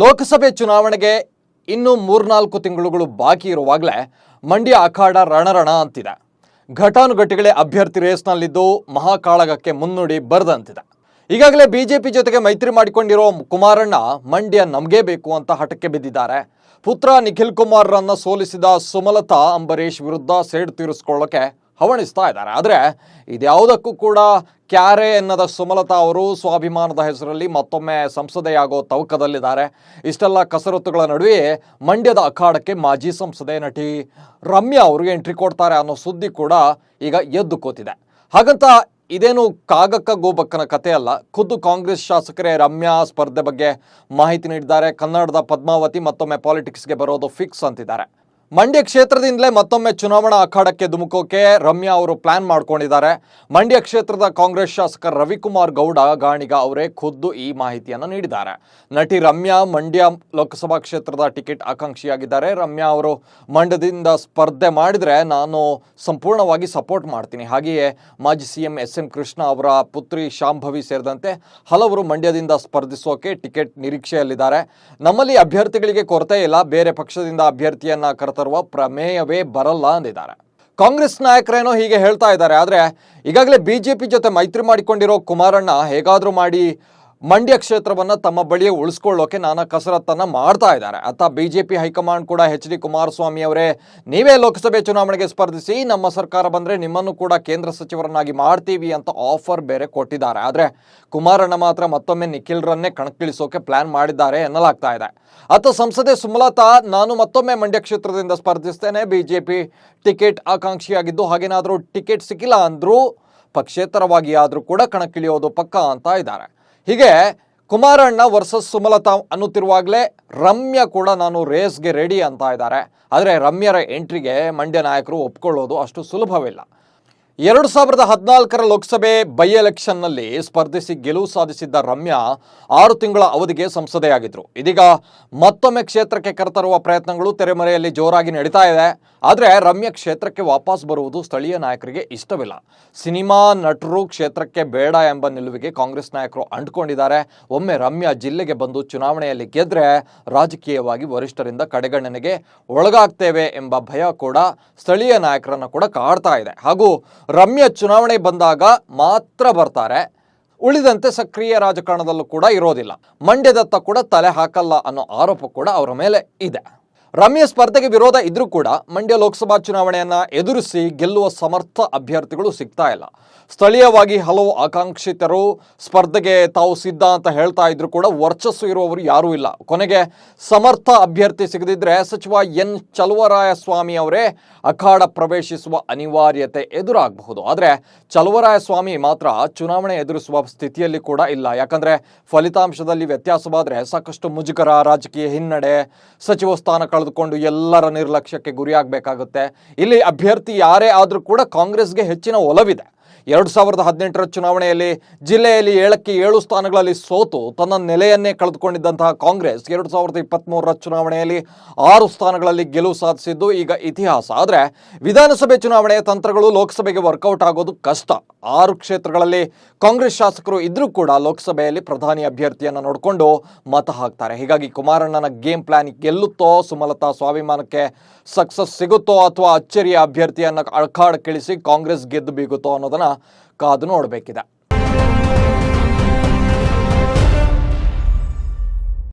ಲೋಕಸಭೆ ಚುನಾವಣೆಗೆ ಇನ್ನು ಮೂರ್ನಾಲ್ಕು ತಿಂಗಳುಗಳು ಬಾಕಿ ಇರುವಾಗಲೇ ಮಂಡ್ಯ ಅಖಾಡ ರಣರಣ ಅಂತಿದೆ. ಘಟಾನುಘಟಿಗಳೇ ಅಭ್ಯರ್ಥಿ ರೇಸ್ನಲ್ಲಿದ್ದು ಮಹಾಕಾಳಗಕ್ಕೆ ಮುನ್ನುಡಿ ಬರೆದಂತಿದೆ. ಈಗಾಗಲೇ ಬಿಜೆಪಿ ಜೊತೆಗೆ ಮೈತ್ರಿ ಮಾಡಿಕೊಂಡಿರೋ ಕುಮಾರಣ್ಣ ಮಂಡ್ಯ ನಮಗೇ ಬೇಕು ಅಂತ ಹಠಕ್ಕೆ ಬಿದ್ದಿದ್ದಾರೆ. ಪುತ್ರ ನಿಖಿಲ್ ಕುಮಾರ್ರನ್ನು ಸೋಲಿಸಿದ ಸುಮಲತಾ, ಅಂಬರೀಷ್ ವಿರುದ್ಧ ಸೇಡು ತೀರಿಸ್ಕೊಳ್ಳೋಕೆ ಹವಣಿಸ್ತಾ ಇದ್ದಾರೆ. ಆದರೆ ಇದ್ಯಾವುದಕ್ಕೂ ಕೂಡ ಕ್ಯಾರೆ ಎನ್ನದ ಸುಮಲತಾ ಅವರು ಸ್ವಾಭಿಮಾನದ ಹೆಸರಲ್ಲಿ ಮತ್ತೊಮ್ಮೆ ಸಂಸದೆಯಾಗೋ ತವಕದಲ್ಲಿದ್ದಾರೆ. ಇಷ್ಟೆಲ್ಲ ಕಸರತ್ತುಗಳ ನಡುವೆ ಮಂಡ್ಯದ ಅಖಾಡಕ್ಕೆ ಮಾಜಿ ಸಂಸದೆ ನಟಿ ರಮ್ಯಾ ಅವರಿಗೆ ಎಂಟ್ರಿ ಕೊಡ್ತಾರೆ ಅನ್ನೋ ಸುದ್ದಿ ಕೂಡ ಈಗ ಎದ್ದು ಕೂತಿದೆ. ಹಾಗಂತ ಇದೇನು ಕಾಗಕ್ಕ ಗೋಬಕ್ಕನ ಕಥೆ ಅಲ್ಲ. ಖುದ್ದು ಕಾಂಗ್ರೆಸ್ ಶಾಸಕರೇ ರಮ್ಯಾ ಸ್ಪರ್ಧೆ ಬಗ್ಗೆ ಮಾಹಿತಿ ನೀಡಿದ್ದಾರೆ. ಕನ್ನಡದ ಪದ್ಮಾವತಿ ಮತ್ತೊಮ್ಮೆ ಪಾಲಿಟಿಕ್ಸ್ಗೆ ಬರೋದು ಫಿಕ್ಸ್ ಅಂತಿದ್ದಾರೆ. ಮಂಡ್ಯ ಕ್ಷೇತ್ರದಿಂದಲೇ ಮತ್ತೊಮ್ಮೆ ಚುನಾವಣಾ ಅಖಾಡಕ್ಕೆ ಧುಮುಕೋಕೆ ರಮ್ಯಾ ಅವರು ಪ್ಲಾನ್ ಮಾಡ್ಕೊಂಡಿದ್ದಾರೆ. ಮಂಡ್ಯ ಕ್ಷೇತ್ರದ ಕಾಂಗ್ರೆಸ್ ಶಾಸಕ ರವಿಕುಮಾರ್ ಗೌಡ, ಗಾಣಿಗ ಅವರೇ ಖುದ್ದು ಈ ಮಾಹಿತಿಯನ್ನು ನೀಡಿದ್ದಾರೆ. ನಟಿ ರಮ್ಯಾ ಮಂಡ್ಯ ಲೋಕಸಭಾ ಕ್ಷೇತ್ರದ ಟಿಕೆಟ್ ಆಕಾಂಕ್ಷಿಯಾಗಿದ್ದಾರೆ. ರಮ್ಯಾ ಅವರು ಮಂಡ್ಯದಿಂದ ಸ್ಪರ್ಧೆ ಮಾಡಿದರೆ ನಾನು ಸಂಪೂರ್ಣವಾಗಿ ಸಪೋರ್ಟ್ ಮಾಡ್ತೀನಿ. ಹಾಗೆಯೇ ಮಾಜಿ C M S M Krishna ಅವರ ಪುತ್ರಿ ಶಾಂಭವಿ ಸೇರಿದಂತೆ ಹಲವರು ಮಂಡ್ಯದಿಂದ ಸ್ಪರ್ಧಿಸೋಕೆ ಟಿಕೆಟ್ ನಿರೀಕ್ಷೆಯಲ್ಲಿದ್ದಾರೆ. ನಮ್ಮಲ್ಲಿ ಅಭ್ಯರ್ಥಿಗಳಿಗೆ ಕೊರತೆ ಇಲ್ಲ. ಬೇರೆ ಪಕ್ಷದಿಂದ ಅಭ್ಯರ್ಥಿಯನ್ನು ಅಭ್ಯರ್ಥಿಯನ್ನ ಕರೆತರುವ ಪ್ರಮೇಯವೇ ಬರಲ್ಲ ಅಂದಿದ್ದಾರೆ. ಕಾಂಗ್ರೆಸ್ ನಾಯಕರೇನೋ ಹೀಗೆ ಹೇಳ್ತಾ ಇದ್ದಾರೆ, ಆದರೆ ಈಗಾಗಲೇ ಬಿಜೆಪಿ ಜೊತೆ ಮೈತ್ರಿ ಮಾಡಿಕೊಂಡಿರೋ ಕುಮಾರಣ್ಣ ಹೇಗಾದರೂ ಮಾಡಿ ಮಂಡ್ಯ ಕ್ಷೇತ್ರವನ್ನು ತಮ್ಮ ಬಳಿಯೇ ಉಳಿಸ್ಕೊಳ್ಳೋಕೆ ನಾನಾ ಕಸರತ್ತನ್ನು ಮಾಡ್ತಾ ಇದ್ದಾರೆ. ಅತ್ತ ಬಿಜೆಪಿ ಹೈಕಮಾಂಡ್ ಕೂಡ ಎಚ್ ಡಿ ಕುಮಾರಸ್ವಾಮಿ ಅವರೇ, ನೀವೇ ಲೋಕಸಭೆ ಚುನಾವಣೆಗೆ ಸ್ಪರ್ಧಿಸಿ, ನಮ್ಮ ಸರ್ಕಾರ ಬಂದರೆ ನಿಮ್ಮನ್ನು ಕೂಡ ಕೇಂದ್ರ ಸಚಿವರನ್ನಾಗಿ ಮಾಡ್ತೀವಿ ಅಂತ ಆಫರ್ ಬೇರೆ ಕೊಟ್ಟಿದ್ದಾರೆ. ಆದರೆ ಕುಮಾರಣ್ಣ ಮಾತ್ರ ಮತ್ತೊಮ್ಮೆ ನಿಖಿಲ್ರನ್ನೇ ಕಣಕ್ಕಿಳಿಸೋಕೆ ಪ್ಲಾನ್ ಮಾಡಿದ್ದಾರೆ ಎನ್ನಲಾಗ್ತಾ ಇದೆ. ಅತ್ತ ಸಂಸದೆ ಸುಮಲತಾ, ನಾನು ಮತ್ತೊಮ್ಮೆ ಮಂಡ್ಯ ಕ್ಷೇತ್ರದಿಂದ ಸ್ಪರ್ಧಿಸ್ತೇನೆ. ಬಿಜೆಪಿ ಟಿಕೆಟ್ ಆಕಾಂಕ್ಷಿಯಾಗಿದ್ದು ಹಾಗೇನಾದರೂ ಟಿಕೆಟ್ ಸಿಕ್ಕಿಲ್ಲ ಅಂದರೂ ಪಕ್ಷೇತರವಾಗಿ ಆದರೂ ಕೂಡ ಕಣಕ್ಕಿಳಿಯೋದು ಪಕ್ಕ ಅಂತ ಇದ್ದಾರೆ. ಹೀಗೆ ಕುಮಾರಣ್ಣ ವರ್ಸಸ್ ಸುಮಲತಾ ಅನ್ನುತ್ತಿರುವಾಗಲೇ ರಮ್ಯ ಕೂಡ ನಾನು ರೇಸ್ಗೆ ರೆಡಿ ಅಂತ ಇದ್ದಾರೆ. ಆದರೆ ರಮ್ಯರ ಎಂಟ್ರಿಗೆ ಮಂಡ್ಯ ನಾಯಕರು ಒಪ್ಕೊಳ್ಳೋದು ಅಷ್ಟು ಸುಲಭವಿಲ್ಲ. ಎರಡು ಸಾವಿರದ ಹದಿನಾಲ್ಕರ ಲೋಕಸಭೆ ಬೈ ಎಲೆಕ್ಷನ್ನಲ್ಲಿ ಸ್ಪರ್ಧಿಸಿ ಗೆಲುವು ಸಾಧಿಸಿದ್ದ ರಮ್ಯಾ ಆರು ತಿಂಗಳ ಅವಧಿಗೆ ಸಂಸದೆಯಾಗಿದ್ದರು ಇದೀಗ ಮತ್ತೊಮ್ಮೆ ಕ್ಷೇತ್ರಕ್ಕೆ ಕರೆತರುವ ಪ್ರಯತ್ನಗಳು ತೆರೆಮರೆಯಲ್ಲಿ ಜೋರಾಗಿ ನಡೀತಾ ಇದೆ. ಆದರೆ ರಮ್ಯಾ ಕ್ಷೇತ್ರಕ್ಕೆ ವಾಪಸ್ ಬರುವುದು ಸ್ಥಳೀಯ ನಾಯಕರಿಗೆ ಇಷ್ಟವಿಲ್ಲ. ಸಿನಿಮಾ ನಟರು ಕ್ಷೇತ್ರಕ್ಕೆ ಬೇಡ ಎಂಬ ನಿಲುವಿಗೆ ಕಾಂಗ್ರೆಸ್ ನಾಯಕರು ಅಂಟ್ಕೊಂಡಿದ್ದಾರೆ. ಒಮ್ಮೆ ರಮ್ಯಾ ಜಿಲ್ಲೆಗೆ ಬಂದು ಚುನಾವಣೆಯಲ್ಲಿ ಗೆದ್ರೆ ರಾಜಕೀಯವಾಗಿ ವರಿಷ್ಠರಿಂದ ಕಡೆಗಣನೆಗೆ ಒಳಗಾಗ್ತೇವೆ ಎಂಬ ಭಯ ಕೂಡ ಸ್ಥಳೀಯ ನಾಯಕರನ್ನು ಕೂಡ ಕಾಡ್ತಾ ಇದೆ. ಹಾಗೂ ರಮ್ಯಾ ಚುನಾವಣೆ ಬಂದಾಗ ಮಾತ್ರ ಬರ್ತಾರೆ. ಉಳಿದಂತೆ ಸಕ್ರಿಯ ರಾಜಕಾರಣದಲ್ಲೂ ಕೂಡ ಇರೋದಿಲ್ಲ. ಮಂಡ್ಯದತ್ತ ಕೂಡ ತಲೆ ಹಾಕಲ್ಲ ಅನ್ನೋ ಆರೋಪ ಕೂಡ ಅವರ ಮೇಲೆ ಇದೆ. ರಮ್ಯಾ ಸ್ಪರ್ಧೆಗೆ ವಿರೋಧ ಇದ್ರೂ ಕೂಡ ಮಂಡ್ಯ ಲೋಕಸಭಾ ಚುನಾವಣೆಯನ್ನು ಎದುರಿಸಿ ಗೆಲ್ಲುವ ಸಮರ್ಥ ಅಭ್ಯರ್ಥಿಗಳು ಸಿಗ್ತಾ ಇಲ್ಲ. ಸ್ಥಳೀಯವಾಗಿ ಹಲವು ಆಕಾಂಕ್ಷಿತರು ಸ್ಪರ್ಧೆಗೆ ತಾವು ಸಿದ್ಧ ಅಂತ ಹೇಳ್ತಾ ಇದ್ರು ಕೂಡ ವರ್ಚಸ್ಸು ಇರುವವರು ಯಾರೂ ಇಲ್ಲ. ಕೊನೆಗೆ ಸಮರ್ಥ ಅಭ್ಯರ್ಥಿ ಸಿಗದಿದ್ರೆ ಸಚಿವ ಎನ್ ಚಲುವರಾಯ ಸ್ವಾಮಿ ಅವರೇ ಅಖಾಡ ಪ್ರವೇಶಿಸುವ ಅನಿವಾರ್ಯತೆ ಎದುರಾಗಬಹುದು. ಆದರೆ ಚಲುವರಾಯ ಸ್ವಾಮಿ ಮಾತ್ರ ಚುನಾವಣೆ ಎದುರಿಸುವ ಸ್ಥಿತಿಯಲ್ಲಿ ಕೂಡ ಇಲ್ಲ. ಯಾಕಂದ್ರೆ ಫಲಿತಾಂಶದಲ್ಲಿ ವ್ಯತ್ಯಾಸವಾದರೆ ಸಾಕಷ್ಟು ಮುಜುಗರ, ರಾಜಕೀಯ ಹಿನ್ನಡೆ, ಸಚಿವ ಸ್ಥಾನ ಕಳೆದುಕೊಂಡು ಎಲ್ಲರ ನಿರ್ಲಕ್ಷ್ಯಕ್ಕೆ ಗುರಿಯಾಗಬೇಕಾಗುತ್ತೆ. ಇಲ್ಲಿ ಅಭ್ಯರ್ಥಿ ಯಾರೇ ಆದರೂ ಕೂಡ ಕಾಂಗ್ರೆಸ್ಗೆ ಹೆಚ್ಚಿನ ಒಲವಿದೆ. ಎರಡು ಸಾವಿರದ ಹದಿನೆಂಟರ ಚುನಾವಣೆಯಲ್ಲಿ ಜಿಲ್ಲೆಯಲ್ಲಿ ಏಳಕ್ಕೆ ಏಳು ಸ್ಥಾನಗಳಲ್ಲಿ ಸೋತು ತನ್ನ ನೆಲೆಯನ್ನೇ ಕಳೆದುಕೊಂಡಿದ್ದಂತಹ ಕಾಂಗ್ರೆಸ್ ಎರಡು ಸಾವಿರದ ಇಪ್ಪತ್ತ್ಮೂರರ ಚುನಾವಣೆಯಲ್ಲಿ ಆರು ಸ್ಥಾನಗಳಲ್ಲಿ ಗೆಲುವು ಸಾಧಿಸಿದ್ದು ಈಗ ಇತಿಹಾಸ. ಆದರೆ ವಿಧಾನಸಭೆ ಚುನಾವಣೆಯ ತಂತ್ರಗಳು ಲೋಕಸಭೆಗೆ ವರ್ಕೌಟ್ ಆಗೋದು ಕಷ್ಟ. ಆರು ಕ್ಷೇತ್ರಗಳಲ್ಲಿ ಕಾಂಗ್ರೆಸ್ ಶಾಸಕರು ಇದ್ರೂ ಕೂಡ ಲೋಕಸಭೆಯಲ್ಲಿ ಪ್ರಧಾನಿ ಅಭ್ಯರ್ಥಿಯನ್ನು ನೋಡಿಕೊಂಡು ಮತ ಹಾಕ್ತಾರೆ. ಹೀಗಾಗಿ ಕುಮಾರಣ್ಣನ ಗೇಮ್ ಪ್ಲಾನ್ ಗೆಲ್ಲುತ್ತೋ, ಸುಮಲತಾ ಸ್ವಾಭಿಮಾನಕ್ಕೆ ಸಕ್ಸಸ್ ಸಿಗುತ್ತೋ ಅಥವಾ ಅಚ್ಚರಿಯ ಅಭ್ಯರ್ಥಿಯನ್ನು ಅಖಾಡಕ್ಕಿಳಿಸಿ ಕಾಂಗ್ರೆಸ್ ಗೆದ್ದು ಬೀಗುತ್ತೋ ಅನ್ನೋದನ್ನ ಕಾದು ನೋಡಬೇಕಿದೆ.